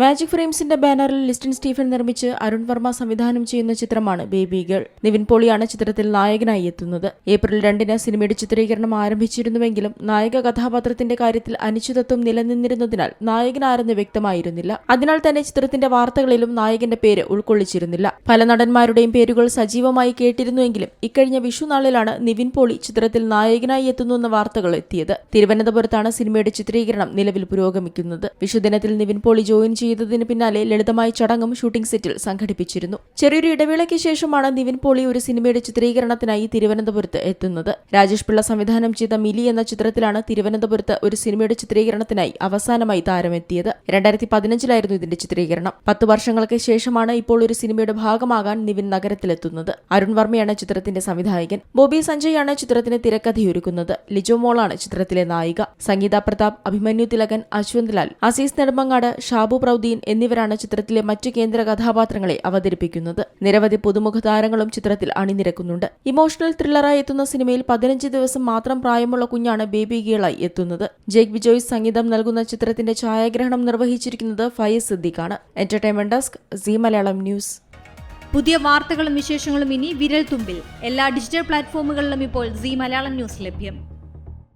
Magic ഫ്രെയിംസിന്റെ ബാനറിൽ Listin Stephen നിർമ്മിച്ച് അരുൺ വർമ്മ സംവിധാനം ചെയ്യുന്ന ചിത്രമാണ് ബേബി ഗേൾ. നിവിൻ പോളിയാണ് ചിത്രത്തിൽ നായകനായി എത്തുന്നത്. ഏപ്രിൽ രണ്ടിന് സിനിമയുടെ ചിത്രീകരണം ആരംഭിച്ചിരുന്നുവെങ്കിലും നായക കഥാപാത്രത്തിന്റെ കാര്യത്തിൽ അനിശ്ചിതത്വം നിലനിന്നിരുന്നതിനാൽ നായകനാരെന്ന് വ്യക്തമായിരുന്നില്ല. അതിനാൽ തന്നെ ചിത്രത്തിന്റെ വാർത്തകളിലും നായകന്റെ പേര് ഉൾക്കൊള്ളിച്ചിരുന്നില്ല. പല നടന്മാരുടെയും പേരുകൾ സജീവമായി കേട്ടിരുന്നുവെങ്കിലും ഇക്കഴിഞ്ഞ വിഷുനാളിലാണ് നിവിൻ പോളി ചിത്രത്തിൽ നായകനായി എത്തുന്നു എന്ന വാർത്തകൾ എത്തിയത്. തിരുവനന്തപുരത്താണ് സിനിമയുടെ ചിത്രീകരണം നിലവിൽ പുരോഗമിക്കുന്നത്. വിഷുദിനത്തിൽ നിവിൻ പോളി ജോയിൻ ചെയ്തതിന് പിന്നാലെ ലളിതമായ ചടങ്ങും ഷൂട്ടിംഗ് സെറ്റിൽ സംഘടിപ്പിച്ചിരുന്നു. ചെറിയൊരു ഇടവേളയ്ക്ക് ശേഷമാണ് നിവിൻ പോളി ഒരു സിനിമയുടെ ചിത്രീകരണത്തിനായി തിരുവനന്തപുരത്ത് എത്തുന്നത്. രാജേഷ് പിള്ള സംവിധാനം ചെയ്ത മിലി എന്ന ചിത്രത്തിലാണ് തിരുവനന്തപുരത്ത് ഒരു സിനിമയുടെ ചിത്രീകരണത്തിനായി അവസാനമായി താരമെത്തിയത്. രണ്ടായിരത്തി പതിനഞ്ചിലായിരുന്നു ഇതിന്റെ ചിത്രീകരണം. പത്ത് വർഷങ്ങൾക്ക് ശേഷമാണ് ഇപ്പോൾ ഒരു സിനിമയുടെ ഭാഗമാകാൻ നിവിൻ നഗരത്തിലെത്തുന്നത്. അരുൺ വർമ്മയാണ് ചിത്രത്തിന്റെ സംവിധായകൻ. ബോബി സഞ്ജയാണ് ചിത്രത്തിന് തിരക്കഥയൊരുക്കുന്നത്. ലിജോ മോളാണ് ചിത്രത്തിലെ നായിക. സംഗീത പ്രതാപ് അഭിമന്യു തിലകൻ അശ്വന്ത് ലാൽ അസീസ് നെടുമങ്ങാട് ഷാബു പ്രൗദീൻ എന്നിവരാണ് ചിത്രത്തിലെ മറ്റു കേന്ദ്ര കഥാപാത്രങ്ങളെ അവതരിപ്പിക്കുന്നത്. നിരവധി പുതുമുഖ താരങ്ങളും ചിത്രത്തിൽ അണിനിരക്കുന്നുണ്ട്. ഇമോഷണൽ ത്രില്ലറായി എത്തുന്ന സിനിമയിൽ പതിനഞ്ച് ദിവസം മാത്രം പ്രായമുള്ള കുഞ്ഞാണ് ബേബി ഗേളായി എത്തുന്നത്. ജേക്ക് ബിജോയ് സംഗീതം നൽകുന്ന ചിത്രത്തിന്റെ ഛായാഗ്രഹണം നിർവഹിച്ചിരിക്കുന്നത് Fayas സിദ്ദിഖാണ്. Entertainment desk Zee Malayalam news. പുതിയ വാർത്തകളും വിശേഷങ്ങളും ഇനി വിരൽ തുമ്പിൽ എല്ലാ ഡിജിറ്റൽ പ്ലാറ്റ്ഫോമുകളിലും ഇപ്പോൾ സി മലയാളം ന്യൂസ് ലഭ്യം.